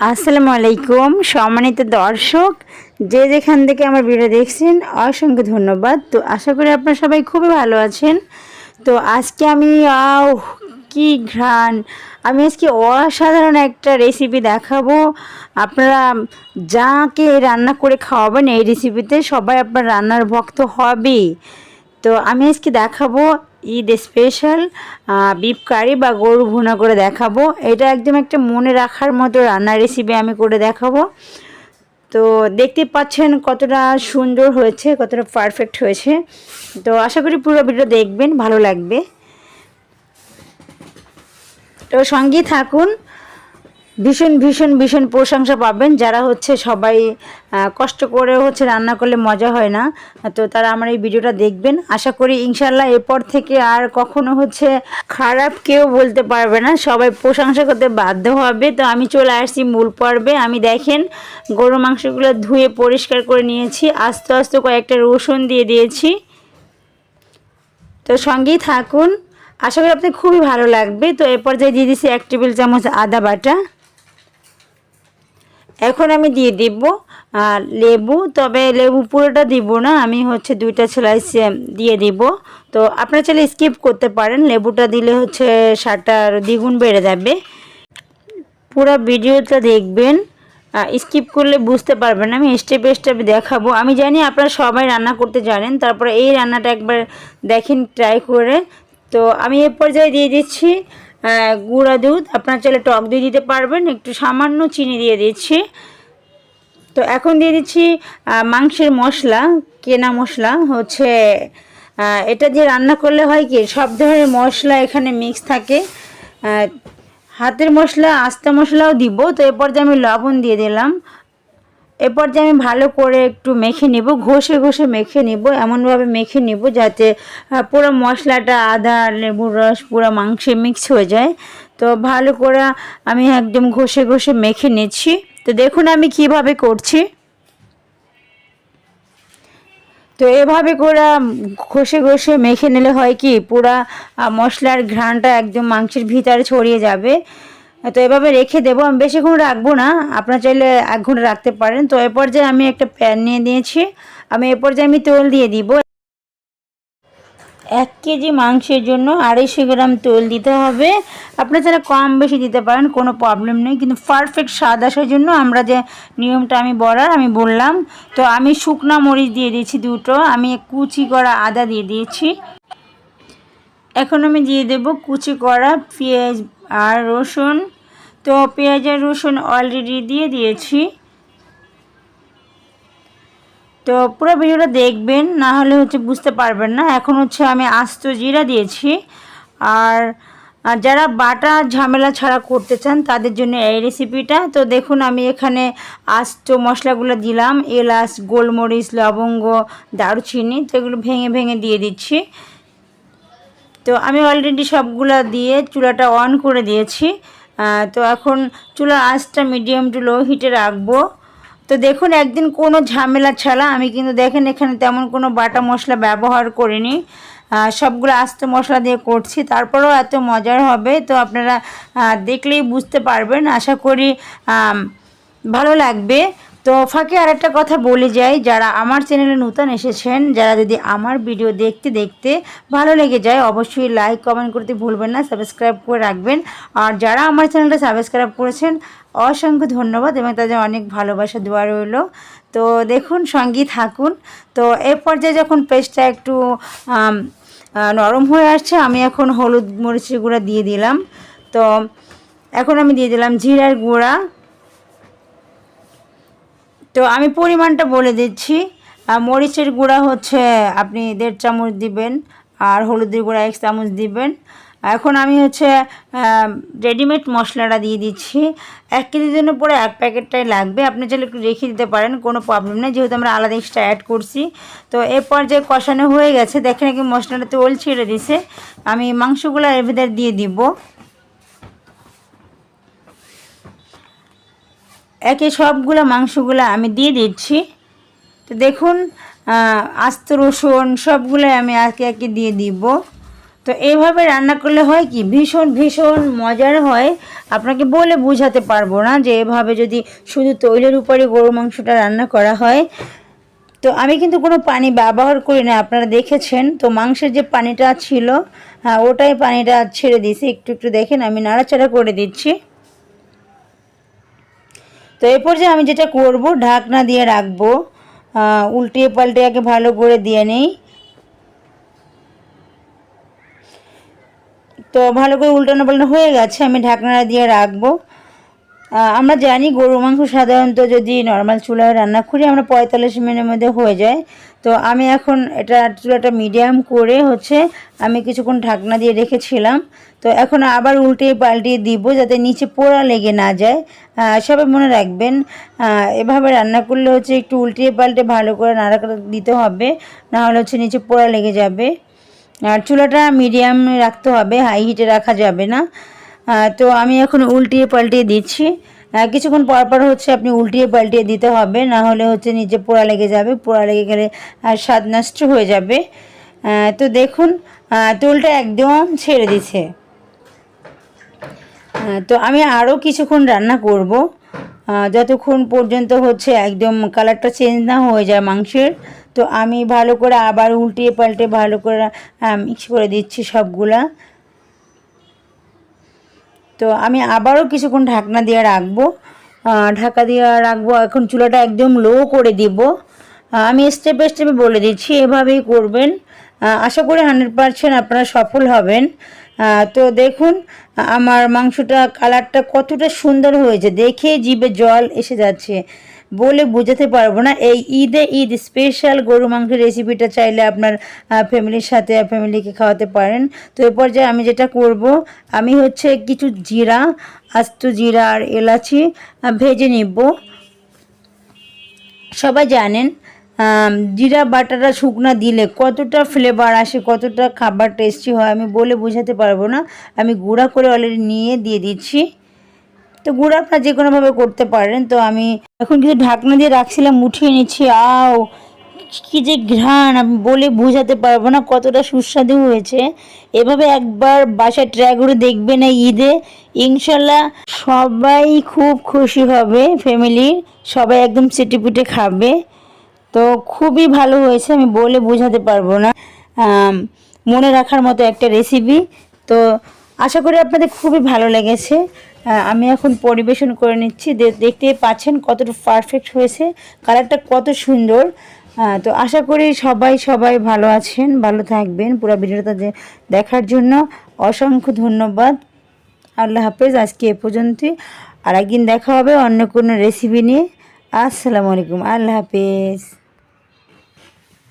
আসসালামু আলাইকুম সম্মানিত দর্শক যে যেখান থেকে আমার ভিডিও দেখছেন অসংখ্য ধন্যবাদ। তো আশা করি আপনারা সবাই খুবই ভালো আছেন। তো আজকে আমি আহ, কি ঘ্রাণ। আমি আজকে অসাধারণ একটা রেসিপি দেখাবো। আপনারা যাকে রান্না করে খাওয়াবেন এই রেসিপিতে সবাই আপনার রান্নার ভক্ত হবেই। তো আমি আজকে দেখাবো ঈদ স্পেশাল বিফ কারি বা গরু ভুনা করে দেখাবো। এটা একদম একটা মনে রাখার মতো রান্নার রেসিপি আমি করে দেখাবো। তো দেখতে পাচ্ছেন কতটা সুন্দর হয়েছে, কতটা পারফেক্ট হয়েছে। তো আশা করি পুরো ভিডিও দেখবেন, ভালো লাগবে। তো সঙ্গে থাকুন। ভীষণ ভীষণ ভীষণ প্রশংসা পাবেন। যারা হচ্ছে সবাই কষ্ট করে হচ্ছে রান্না করলে মজা হয় না, তো তারা আমার এই ভিডিওটা দেখবেন। আশা করি ইনশাল্লাহ এরপর থেকে আর কখনো হচ্ছে খারাপ কেউ বলতে পারবে না। সবাই প্রশংসা করতে বাধ্য হবে। তো আমি চলে আসছি মূল পর্বে। আমি দেখেন গরু মাংসগুলো ধুয়ে পরিষ্কার করে নিয়েছি। আস্তে আস্তে কয়েকটা রসুন দিয়ে দিয়েছি। তো সঙ্গেই থাকুন। আশা করি আপনার খুবই ভালো লাগবে। তো এরপর পর্যায়ে দিয়ে দিচ্ছি এক টেবিল চামচ আদা বাটা। এখন আমি দিয়ে দিব লেবু, তবে লেবু পুরোটা দিব না, আমি হচ্ছে দুইটা স্লাইস দিয়ে দিব। তো আপনারা চাইলে স্কিপ করতে পারেন, লেবুটা দিলে হচ্ছে সারটার দ্বিগুণ বেড়ে যাবে। পুরো ভিডিওটা দেখবেন স্কিপ করলে বুঝতে পারবেন আমি স্টেপ স্টেপ দেখাবো। আমি জানি আপনারা সবাই রান্না করতে জানেন, তারপরে এই রান্নাটা একবার দেখেন ট্রাই করে। তো আমি এ পর্যায়ে দিয়ে দিচ্ছি গুঁড়া দুধ, আপনার চাইলে টক দই দিতে পারবেন, একটু সামান্য চিনি দিয়ে দিচ্ছি। তো এখন দিয়ে দিচ্ছি মাংসের মশলা, কেনা মশলা, হচ্ছে এটা দিয়ে রান্না করলে হয় কি, সব ধরনের মশলা এখানে মিক্স থাকে। হাতের মশলা, আস্তা মশলাও দিব, তো এরপর যে আমি লবণ দিয়ে দিলাম এরপর যে আমি ভালো করে একটু মেখে নিব, ঘষে ঘষে মেখে নিব, এমনভাবে মেখে নিব যাতে পুরো মশলাটা আদা, লেবুর রস, পুরো মাংসে মিক্স হয়ে যায়। তো ভালো করে আমি একদম ঘষে ঘষে মেখে নিচ্ছি। তো দেখুন আমি কীভাবে করছি। তো এভাবে করে ঘষে ঘষে মেখে নিলে হয় কি, পুরা মশলার ঘ্রাণটা একদম মাংসের ভিতরে ছড়িয়ে যাবে। তো এভাবে রেখে দেবো। আমি বেশিক্ষণ রাখব না। আপনারা চাইলে এক ঘণ্টা রাখতে পারেন। তো এরপর যে আমি একটা প্যান নিয়ে দিয়েছি আমি এরপর যে আমি তেল দিয়ে দিব। এক কেজি মাংসের জন্য আড়াইশো গ্রাম তেল দিতে হবে। আপনারা যারা কম বেশি দিতে পারেন, কোনো প্রবলেম নেই। কিন্তু পারফেক্ট স্বাদ আসার জন্য আমরা যে নিয়মটা আমি বলার, আমি বললাম। তো আমি শুকনা মরিচ দিয়ে দিয়েছি দুটো। আমি কুচি করা আদা দিয়ে দিয়েছি। এখন আমি দিয়ে দেব কুচি করা পেঁয়াজ আর রসুন, তো পেঁয়াজের রসুন অলরেডি দিয়ে দিয়েছি। তো পুরো ভিডিওটা দেখবেন, না হলে হচ্ছে বুঝতে পারবেন না। এখন হচ্ছে আমি আস্ত জিরা দিয়েছি। আর যারা বাটা ঝামেলা ছাড়া করতে চান, তাদের জন্য এই রেসিপিটা তো দেখুন, আমি এখানে আস্ত মশলাগুলো দিলাম। এলাচ, গোলমরিচ, লবঙ্গ, দারুচিনি, তো এগুলো ভেঙে ভেঙে দিয়ে দিচ্ছি। তো আমি অলরেডি সবগুলো দিয়ে চুলাটা অন করে দিয়েছি। তো এখন চুলার আঁচটা মিডিয়াম টু লো হিটে রাখব। তো দেখুন, একদিন কোনো ঝামেলা ছাড়া আমি কিন্তু দেখেন এখানে তেমন কোনো বাটা মশলা ব্যবহার করিনি। সবগুলো আস্ত মশলা দিয়ে করছি, তারপরেও এত মজার হবে। তো আপনারা দেখলেই বুঝতে পারবেন। আশা করি ভালো লাগবে। তো ফাঁকে আরেকটা কথা বলে যাই, যারা আমার চ্যানেলে নতুন এসেছেন, যারা যদি আমার ভিডিও দেখতে দেখতে ভালো লেগে যায়, অবশ্যই লাইক কমেন্ট করতে ভুলবেন না সাবস্ক্রাইব করে রাখবেন। আর যারা আমার চ্যানেলটা সাবস্ক্রাইব করেছেন, অসংখ্য ধন্যবাদ এবং তাদের অনেক ভালোবাসা দেওয়া রইল। তো দেখুন সঙ্গী থাকুন। তো এর পর্যায়ে যখন পেস্টটা একটু নরম হয়ে আসছে, আমি এখন হলুদ মরিচের গুঁড়া দিয়ে দিলাম। তো এখন আমি দিয়ে দিলাম জিরার গুঁড়া। তো আমি পরিমাণটা বলে দিচ্ছি। মরিচের গুঁড়া হচ্ছে, আপনি দেড় চামচ দিবেন, আর হলুদের গুঁড়া এক চামচ দিবেন। এখন আমি হচ্ছে রেডিমেড মশলাটা দিয়ে দিচ্ছি। এক কেজির জন্য পরে এক প্যাকেটটাই লাগবে। আপনি চাইলে একটু রেখে দিতে পারেন, কোনো প্রবলেম নেই। যেহেতু আমরা আলাদা এক্সট্রা অ্যাড করছি। তো এরপর যে কষানো হয়ে গেছে দেখে নাকি মশলাটা তেল ছেড়ে দিছে। আমি মাংসগুলো এর ভিতরে দিয়ে দিব। একে সবগুলো মাংসগুলো আমি দিয়ে দিচ্ছি। তো দেখুন আস্ত রসুন সবগুলো আমি একে একে দিয়ে দিব। তো এইভাবে রান্না করলে হয় কি, ভীষণ ভীষণ মজার হয়। আপনাকে বলে বোঝাতে পারব না যে এভাবে যদি শুধু তৈলের উপরে গরু মাংসটা রান্না করা হয়। তো আমি কিন্তু কোনো পানি ব্যবহার করি না, আপনারা দেখেছেন। তো মাংসের যে পানিটা ছিল হ্যাঁ ওটাই পানিটা ছেড়ে দিয়েছি। একটু একটু দেখেন, আমি নাড়াচাড়া করে দিচ্ছি। তো এরপর যে আমি যেটা করব, ঢাকনা দিয়ে রাখব। উল্টে পাল্টে আগে ভালো করে দিয়ে নেই। তো ভালো করে উল্টানো পাল্টানো হয়ে গেছে, আমি ঢাকনাটা দিয়ে রাখব। আমরা জানি গরু মাংস সাধারণত যদি নর্মাল চুলায় রান্না করি, আমরা পঁয়তাল্লিশ মিনিটের মধ্যে হয়ে যায়। তো আমি এখন এটা চুলাটা মিডিয়াম করে হচ্ছে আমি কিছুক্ষণ ঢাকনা দিয়ে রেখেছিলাম। তো এখন আবার উল্টিয়ে পাল্টিয়ে দিব যাতে নিচে পোড়া লেগে না যায়। সবাই মনে রাখবেন এভাবে রান্না করলে হচ্ছে একটু উল্টিয়ে পাল্টে ভালো করে নাড়া দিতে হবে, না হলে হচ্ছে নিচে পোড়া লেগে যাবে। আর চুলাটা মিডিয়াম রাখতে হবে হাই হিটে রাখা যাবে না। তো আমি এখন উল্টিয়ে পাল্টিয়ে দিচ্ছি। কিছুক্ষণ পর পর হচ্ছে আপনি উল্টিয়ে পাল্টিয়ে দিতে হবে না হলে হচ্ছে নিচে পোড়া লেগে যাবে পোড়া লেগে গেলে স্বাদ নষ্ট হয়ে যাবে। তো দেখুন আহ, একদম ছেড়ে দিছে। তো আমি আরও কিছুক্ষণ রান্না করব। যতক্ষণ পর্যন্ত হচ্ছে একদম কালারটা চেঞ্জ না হয়ে যায় মাংসের তো আমি ভালো করে আবার উল্টিয়ে পাল্টে ভালো করে মিক্স করে দিচ্ছি সবগুলা। তো আমি আবারও কিছুক্ষণ ঢাকনা দিয়ে রাখব। ঢাকা দিয়ে রাখব। এখন চুলাটা একদম লো করে দিব। আমি স্টেপে স্টেপে বলে দিচ্ছি, এভাবেই করবেন। আশা করি হান্ড্রেড পারসেন্ট আপনারা সফল হবেন। তো দেখুন, আমার মাংসটা কালারটা কতটা সুন্দর হয়েছে। দেখে জিভে জল এসে যাচ্ছে। বলে বোঝাতে পারব না। এই ঈদে ঈদ স্পেশাল গরু মাংসের রেসিপিটা চাইলে আপনার ফ্যামিলির সাথে ফ্যামিলিকে খাওয়াতে পারেন। তো এরপর যে আমি যেটা করব, আমি হচ্ছে কিছু জিরা, আস্ত জিরা আর এলাচি ভেজে নিব। সবাই জানেন জিরা বাটাটা শুকনা দিলে কতটা ফ্লেভার আসে, কতটা খাবার টেস্টি হয় আমি বলে বোঝাতে পারব না। আমি গুঁড়া করে অলরেডি নিয়ে দিয়ে দিচ্ছি। তো গুঁড়া আপনার যে কোনোভাবে করতে পারেন, তো আমি এখন কিছু ঢাকনা দিয়ে রাখছিলাম উঠিয়ে নিচ্ছি, আও, কি যে ঘ্রাণ, আমি বলে বোঝাতে পারব না কতটা সুস্বাদু হয়েছে। এভাবে একবার বাসায় ট্রাই করে দেখবে না ঈদে। ইনশাল্লাহ সবাই খুব খুশি হবে ফ্যামিলির সবাই একদম চেটেপুটে খাবে। তো খুবই ভালো হয়েছে, আমি বলে বোঝাতে পারব না। মনে রাখার মতো একটা রেসিপি তো আশা করি আপনাদের খুবই ভালো লেগেছে। আমি এখন পরিবেশন করে নিচ্ছি। দেখতে পাচ্ছেন কতটা পারফেক্ট হয়েছে। কালারটা কত সুন্দর। আহ, তো আশা করি সবাই সবাই ভালো আছেন ভালো থাকবেন। পুরো ভিডিওটা দেখার জন্য অসংখ্য ধন্যবাদ। আল্লাহ হাফেজ আজকে এ পর্যন্তই। আর একদিন দেখা হবে অন্য কোনো রেসিপি নিয়ে। আসসালামু আলাইকুম। আল্লাহ হাফেজ।